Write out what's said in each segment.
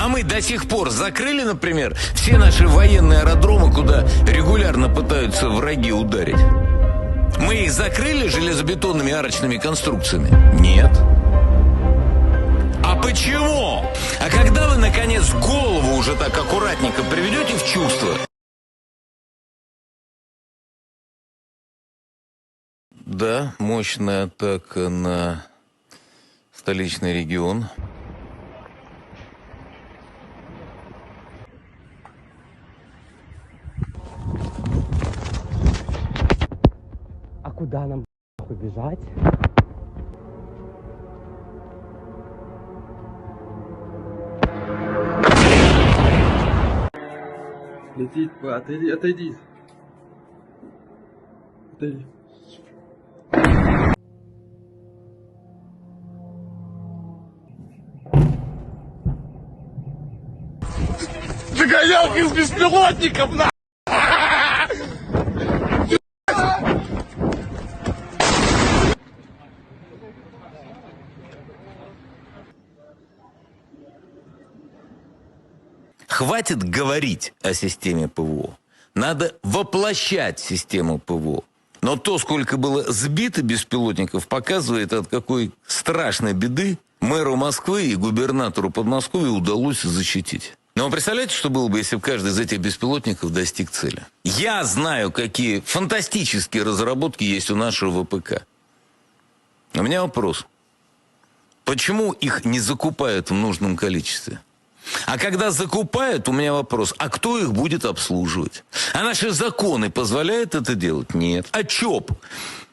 А мы до сих пор закрыли, например, все наши военные аэродромы, куда регулярно пытаются враги ударить. Мы их закрыли железобетонными арочными конструкциями? Нет. А почему? А когда вы, наконец, голову уже так аккуратненько приведете в чувство? Да, мощная атака на столичный регион. Куда нам побежать? Летит, отойди, отойди. Отойди. Загонялка из беспилотников, на! Хватит говорить о системе ПВО. Надо воплощать систему ПВО. Но то, сколько было сбито беспилотников, показывает, от какой страшной беды мэру Москвы и губернатору Подмосковья удалось защитить. Но вы представляете, что было бы, если бы каждый из этих беспилотников достиг цели? Я знаю, какие фантастические разработки есть у нашего ВПК. У меня вопрос. Почему их не закупают в нужном количестве? А когда закупают, у меня вопрос, а кто их будет обслуживать? А наши законы позволяют это делать? Нет. А ЧОП?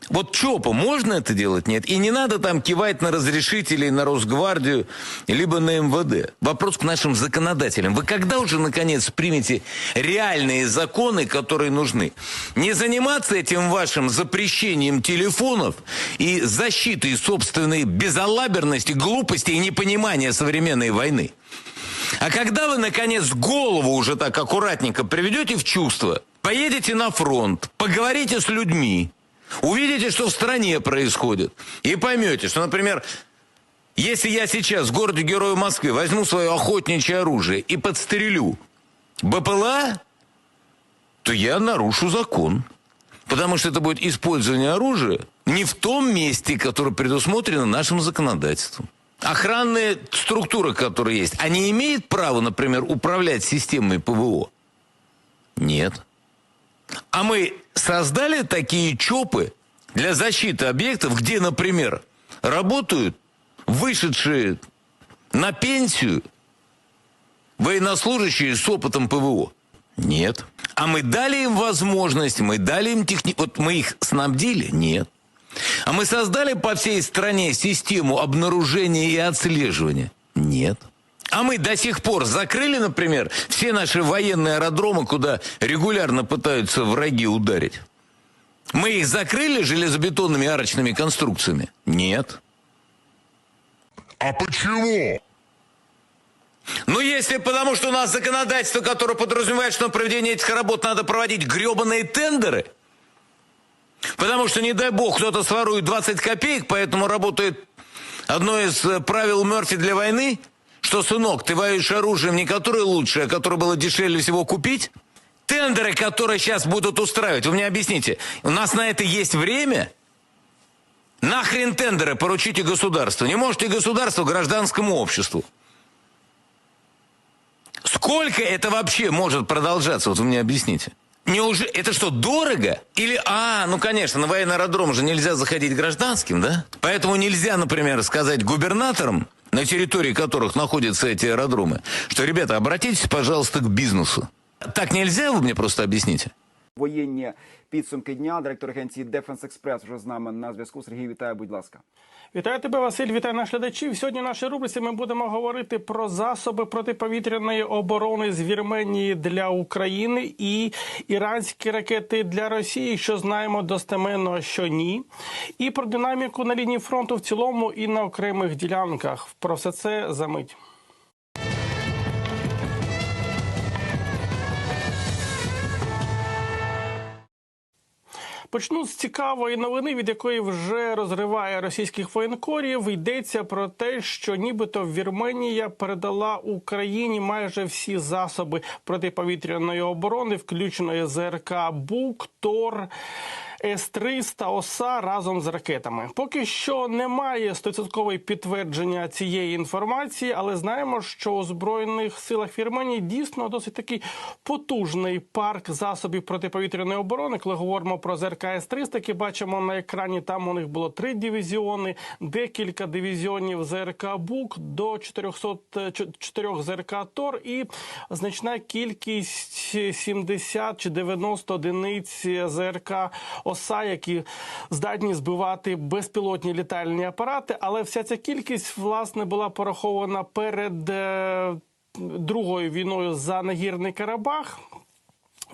Вот ЧОПа можно это делать? Нет. И не надо там кивать на разрешителей, на Росгвардию, либо на МВД. Вопрос к нашим законодателям. Вы когда уже, наконец, примете реальные законы, которые нужны? Не заниматься этим вашим запрещением телефонов и защитой собственной безалаберности, глупости и непонимания современной войны. А когда вы, наконец, голову уже так аккуратненько приведете в чувство, поедете на фронт, поговорите с людьми, увидите, что в стране происходит, и поймете, что, например, если я сейчас в городе Герою Москвы возьму свое охотничье оружие и подстрелю БПЛА, то я нарушу закон. Потому что это будет использование оружия не в том месте, которое предусмотрено нашим законодательством. Охранные структуры, которые есть, они имеют право, например, управлять системой ПВО? Нет. А мы создали такие ЧОПы для защиты объектов, где, например, работают вышедшие на пенсию военнослужащие с опытом ПВО? Нет. А мы дали им возможность, мы дали им техни... Вот мы их снабдили? Нет. А мы создали по всей стране систему обнаружения и отслеживания? Нет. А мы до сих пор закрыли, например, все наши военные аэродромы, куда регулярно пытаются враги ударить? Мы их закрыли железобетонными арочными конструкциями? Нет. А почему? Ну, если потому, что у нас законодательство, которое подразумевает, что на проведение этих работ надо проводить гребаные тендеры, потому что, не дай бог, кто-то сворует 20 копеек, поэтому работает одно из э, правил Мерфи для войны, что, сынок, ты воюешь оружием не которое лучшее, а которое было дешевле всего купить, тендеры, которые сейчас будут устраивать, вы мне объясните, у нас на это есть время? Нахрен тендеры поручите государству? Не можете государству гражданскому обществу. Сколько это вообще может продолжаться? Вот вы мне объясните. Неужели это что, дорого? Или, а, ну конечно, на военный аэродром же нельзя заходить гражданским, да? Поэтому нельзя, например, сказать губернаторам, на территории которых находятся эти аэродромы, что, ребята, обратитесь, пожалуйста, к бизнесу. Так нельзя, вы мне просто объясните? Воєнні підсумки дня. Директор агенції Defense Express вже з нами на зв'язку. Сергій, вітаю, будь ласка. Вітаю тебе, Василь. Вітаю наших глядачів. Сьогодні в нашій рубриці ми будемо говорити про засоби протиповітряної оборони з Вірменії для України і іранські ракети для Росії, що знаємо достеменно, що ні, і про динаміку на лінії фронту в цілому і на окремих ділянках. Про все це за Почну з цікавої новини, від якої вже розриває російських воєнкорів. Йдеться про те, що нібито Вірменія передала Україні майже всі засоби протиповітряної оборони, включно ЗРК Бук, Тор. С-300 ОСА разом з ракетами. Поки що немає стовідсоткової підтвердження цієї інформації, але знаємо, що у збройних силах Вірменії дійсно досить такий потужний парк засобів протиповітряної оборони. Коли говоримо про ЗРК С-300, які бачимо на екрані, там у них було три дивізіони, декілька дивізіонів ЗРК Бук до 404 ЗРК Тор і значна кількість 70 чи 90 одиниць ЗРК ОСА, які здатні збивати безпілотні літальні апарати. Але вся ця кількість власне була порахована перед е, другою війною за нагірний Карабах.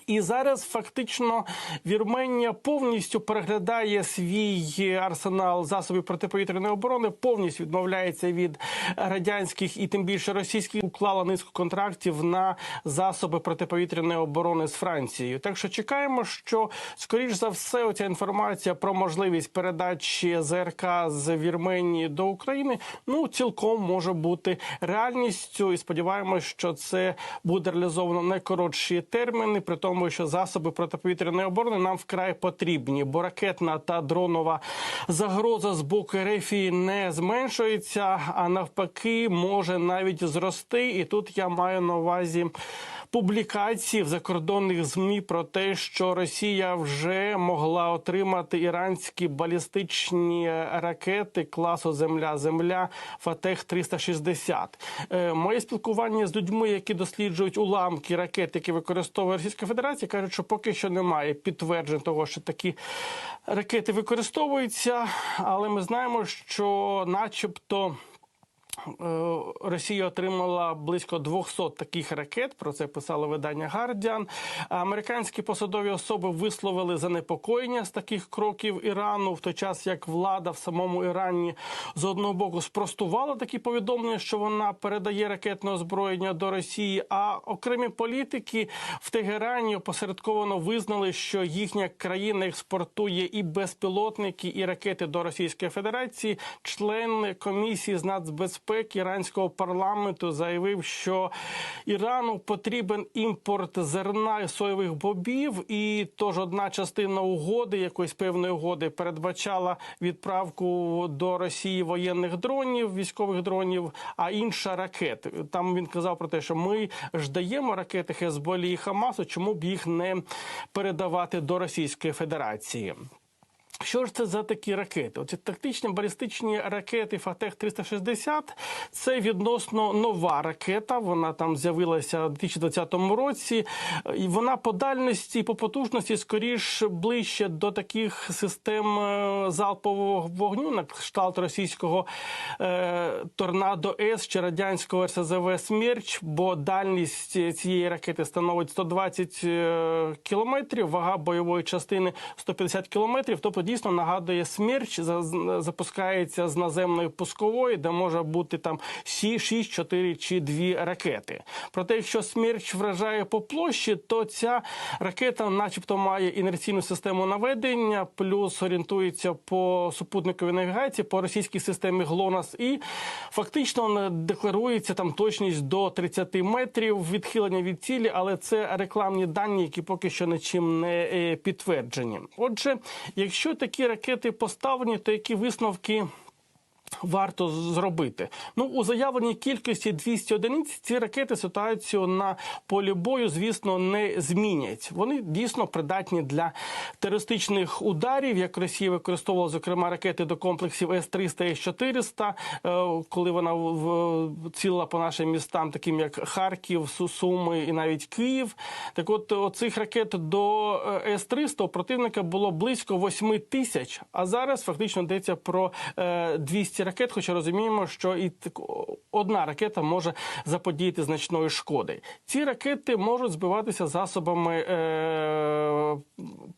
І зараз фактично Вірменія повністю переглядає свій арсенал засобів протиповітряної оборони, повністю відмовляється від радянських і тим більше російських уклала низку контрактів на засоби протиповітряної оборони з Францією. Так що чекаємо, що скоріш за все оця інформація про можливість передачі ЗРК з Вірменії до України ну цілком може бути реальністю. І сподіваємось, що це буде реалізовано найкоротші терміни, при тому, що засоби протиповітряної оборони нам вкрай потрібні, бо ракетна та дронова загроза з боку РФ не зменшується, а навпаки, може навіть зрости. І тут я маю на увазі. Публікації в закордонних змі про те, що Росія вже могла отримати іранські балістичні ракети класу Земля-Земля Фатех 360 Е, Моє спілкування з людьми, які досліджують уламки ракет, які використовує Російська Федерація, кажуть, що поки що немає підтверджень того, що такі ракети використовуються, але ми знаємо, що, начебто. Е, Росія отримала близько 200 таких ракет. Про це писало видання Гардіан. Американські посадові особи висловили занепокоєння з таких кроків Ірану, в той час як влада в самому Ірані з одного боку спростувала такі повідомлення, що вона передає ракетне озброєння до Росії. А окремі політики в Тегерані опосередковано визнали, що їхня країна експортує і безпілотники, і ракети до Російської Федерації. Член комісії з нацбезпеки іранського парламенту заявив, що Ірану потрібен імпорт зерна і соєвих бобів, і тож одна частина угоди, якоїсь певної угоди, передбачала відправку до Росії воєнних дронів, військових дронів, а інша ракет. Там він казав про те, що ми ж даємо ракети Хезболі і Хамасу, чому б їх не передавати до Російської Федерації. Що ж це за такі ракети? Оці тактичні балістичні ракети Фатех 360 це відносно нова ракета. Вона там з'явилася у 2020 році, і вона по дальності і по потужності скоріш ближче до таких систем е, залпового вогню, на кшталт російського е, торнадо С чи радянського РСЗВ Смерч, бо дальність цієї ракети становить 120 е, кілометрів, вага бойової частини 150 кілометрів. Тобто дійсно нагадує смерч, запускається з наземної пускової, де може бути там 6, 4 чи 2 ракети. Проте, якщо смерч вражає по площі, то ця ракета, начебто, має інерційну систему наведення, плюс орієнтується по супутниковій навігації, по російській системі ГЛОНАС, і фактично декларується там точність до 30 метрів відхилення від цілі, але це рекламні дані, які поки що нічим не е, підтверджені. Отже, якщо такі ракети поставлені, то які висновки? Варто зробити. Ну у заявленій кількості 200 одиниць ці ракети ситуацію на полі бою, звісно, не змінять. Вони дійсно придатні для терористичних ударів, як Росія використовувала зокрема ракети до комплексів С-300 і С-400, е, коли вона цілила по нашим містам, таким як Харків, Су- Суми і навіть Київ. Так, от оцих ракет до е, С-300 у противника було близько 8 тисяч, а зараз фактично йдеться про е, 200 ракет, хоча розуміємо, що і одна ракета може заподіяти значної шкоди. Ці ракети можуть збиватися засобами е,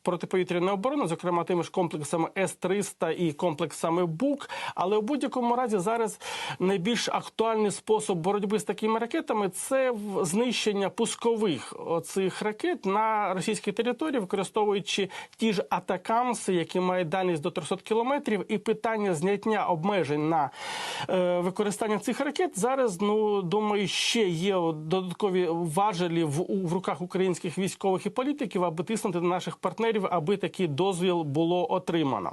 протиповітряної оборони, зокрема тими ж комплексами С-300 і комплексами БУК. Але у будь-якому разі зараз найбільш актуальний спосіб боротьби з такими ракетами це знищення пускових цих ракет на російській території, використовуючи ті ж атакамси, які мають дальність до 300 кілометрів, і питання зняття обмежень на е, використання цих ракет зараз, ну думаю, ще є додаткові важелі в, у- в руках українських військових і політиків, аби тиснути на наших партнерів, аби такий дозвіл було отримано.